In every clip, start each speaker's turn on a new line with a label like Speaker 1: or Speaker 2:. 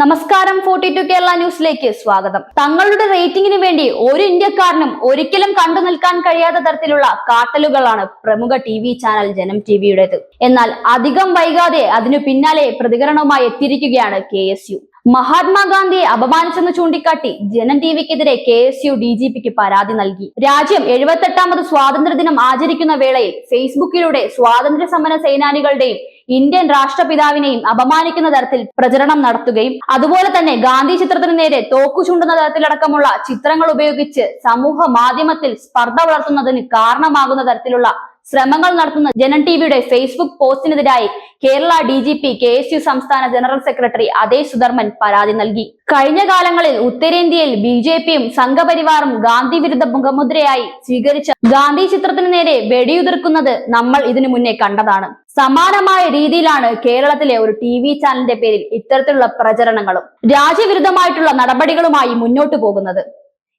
Speaker 1: നമസ്കാരം forty to Kerala ന്യൂസിലേക്ക് സ്വാഗതം. തങ്ങളുടെ റേറ്റിംഗിന് വേണ്ടി ഒരു ഇന്ത്യക്കാരനും ഒരിക്കലും കണ്ടു നിൽക്കാൻ കഴിയാത്ത തരത്തിലുള്ള കാട്ടലുകളാണ് പ്രമുഖ ടി വി ചാനൽ ജനം ടിവിയുടേത് എന്നാൽ അധികം വൈകാതെ അതിനു പിന്നാലെ പ്രതികരണവുമായി എത്തിയിരിക്കുകയാണ് കെ എസ് യു. മഹാത്മാഗാന്ധിയെ അപമാനിച്ചെന്ന് ചൂണ്ടിക്കാട്ടി ജനം ടിവിക്കെതിരെ K S U D G പിക്ക് പരാതി നൽകി. രാജ്യം എഴുപത്തെട്ടാമത് സ്വാതന്ത്ര്യദിനം ആചരിക്കുന്ന വേളയിൽ ഫേസ്ബുക്കിലൂടെ സ്വാതന്ത്ര്യ സമര സേനാനികളുടെയും ഇന്ത്യൻ രാഷ്ട്രപിതാവിനെയും അപമാനിക്കുന്ന തരത്തിൽ പ്രചരണം നടത്തുകയും അതുപോലെ തന്നെ ഗാന്ധി ചിത്രത്തിന് നേരെ തോക്കു ചൂണ്ടുന്ന തരത്തിലടക്കമുള്ള ചിത്രങ്ങൾ ഉപയോഗിച്ച് സമൂഹ മാധ്യമത്തിൽ സ്പർദ്ധ വളർത്തുന്നതിന് കാരണമാകുന്ന തരത്തിലുള്ള ശ്രമങ്ങൾ നടത്തുന്ന ജനൻ ടിവിയുടെ Facebook പോസ്റ്റിനെതിരായി Kerala D G P K S U സംസ്ഥാന ജനറൽ സെക്രട്ടറി അതേ സുധർമ്മൻ പരാതി നൽകി. കഴിഞ്ഞ കാലങ്ങളിൽ ഉത്തരേന്ത്യയിൽ ബി ജെ പിയും സംഘപരിവാറും ഗാന്ധി വിരുദ്ധ മുഖമുദ്രയായി സ്വീകരിച്ച ഗാന്ധി ചിത്രത്തിന് നേരെ വെടിയുതിർക്കുന്നത് നമ്മൾ ഇതിനു മുന്നേ കണ്ടതാണ്. സമാനമായ രീതിയിലാണ് കേരളത്തിലെ ഒരു ടി വി ചാനലിന്റെ പേരിൽ ഇത്തരത്തിലുള്ള പ്രചരണങ്ങളും രാജ്യവിരുദ്ധമായിട്ടുള്ള നടപടികളുമായി മുന്നോട്ടു പോകുന്നത്.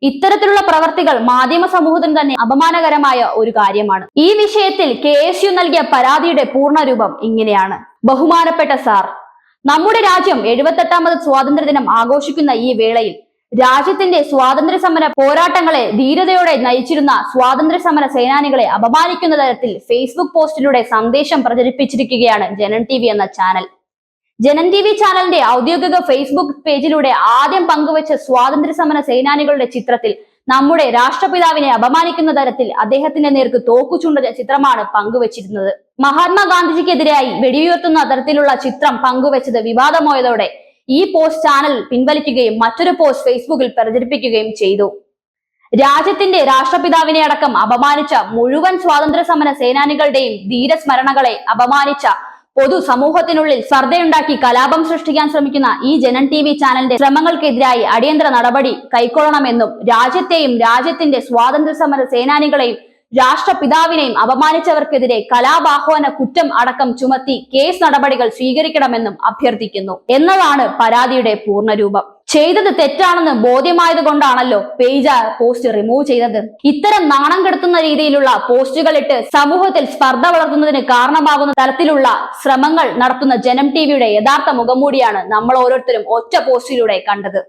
Speaker 1: ഇത്തരത്തിലുള്ള പ്രവർത്തികൾ മാധ്യമ സമൂഹത്തിന് തന്നെ അപമാനകരമായ ഒരു കാര്യമാണ്. ഈ വിഷയത്തിൽ കെ എസ് യു നൽകിയ പരാതിയുടെ പൂർണരൂപം ഇങ്ങനെയാണ്. ബഹുമാനപ്പെട്ട സാർ നമ്മുടെ രാജ്യം എഴുപത്തെട്ടാമത് സ്വാതന്ത്ര്യദിനം ആഘോഷിക്കുന്ന ഈ വേളയിൽ രാജ്യത്തിന്റെ സ്വാതന്ത്ര്യ സമര പോരാട്ടങ്ങളെ ധീരതയോടെ നയിച്ചിരുന്ന സ്വാതന്ത്ര്യ സമര സേനാനികളെ അപമാനിക്കുന്ന തരത്തിൽ ഫേസ്ബുക്ക് പോസ്റ്റിലൂടെ സന്ദേശം പ്രചരിപ്പിച്ചിരിക്കുകയാണ് ജനൻ ടി എന്ന ചാനൽ. ജനൻ ടി വി ചാനലിന്റെ ഔദ്യോഗിക ഫേസ്ബുക്ക് പേജിലൂടെ ആദ്യം പങ്കുവച്ച സ്വാതന്ത്ര്യ സമര സേനാനികളുടെ ചിത്രത്തിൽ നമ്മുടെ രാഷ്ട്രപിതാവിനെ അപമാനിക്കുന്ന തരത്തിൽ അദ്ദേഹത്തിന്റെ നേർക്ക് തോക്കു ചൂണ്ട ചിത്രമാണ് പങ്കുവച്ചിരുന്നത്. മഹാത്മാഗാന്ധിജിക്കെതിരായി വെടിയുയർത്തുന്ന തരത്തിലുള്ള ചിത്രം പങ്കുവച്ചത് വിവാദമായതോടെ ഈ പോസ്റ്റ് ചാനൽ പിൻവലിക്കുകയും മറ്റൊരു പോസ്റ്റ് ഫേസ്ബുക്കിൽ പ്രചരിപ്പിക്കുകയും ചെയ്തു. രാജ്യത്തിന്റെ രാഷ്ട്രപിതാവിനെ അടക്കം അപമാനിച്ച മുഴുവൻ സ്വാതന്ത്ര്യ സമര സേനാനികളുടെയും ധീരസ്മരണകളെ അപമാനിച്ച പൊതു സമൂഹത്തിനുള്ളിൽ സ്പർദ്ധയുണ്ടാക്കി കലാപം സൃഷ്ടിക്കാൻ ശ്രമിക്കുന്ന ഈ ജനൻ ടി വി ചാനലിന്റെ ശ്രമങ്ങൾക്കെതിരായി അടിയന്തര നടപടി കൈക്കൊള്ളണമെന്നും രാജ്യത്തെയും രാജ്യത്തിന്റെ സ്വാതന്ത്ര്യ സമര സേനാനികളെയും രാഷ്ട്രപിതാവിനെയും അപമാനിച്ചവർക്കെതിരെ കലാബാഹ്വാന കുറ്റം അടക്കം ചുമത്തി കേസ് നടപടികൾ സ്വീകരിക്കണമെന്നും അഭ്യർത്ഥിക്കുന്നു. എന്നതാണ് പരാതിയുടെ പൂർണരൂപം. ചെയ്തത് തെറ്റാണെന്ന് ബോധ്യമായത് കൊണ്ടാണല്ലോ പേജ് പോസ്റ്റ് റിമൂവ് ചെയ്തത്. ഇത്തരം നാണം കെടുത്തുന്ന രീതിയിലുള്ള പോസ്റ്റുകൾ ഇട്ട് സമൂഹത്തിൽ സ്പർദ്ധ വളർത്തുന്നതിന് കാരണമാകുന്ന തരത്തിലുള്ള ശ്രമങ്ങൾ നടത്തുന്ന ജനം ടിവിയുടെ യഥാർത്ഥ മുഖംമൂടിയാണ് നമ്മൾ ഓരോരുത്തരും ഒറ്റ പോസ്റ്റിലൂടെ കണ്ടത്.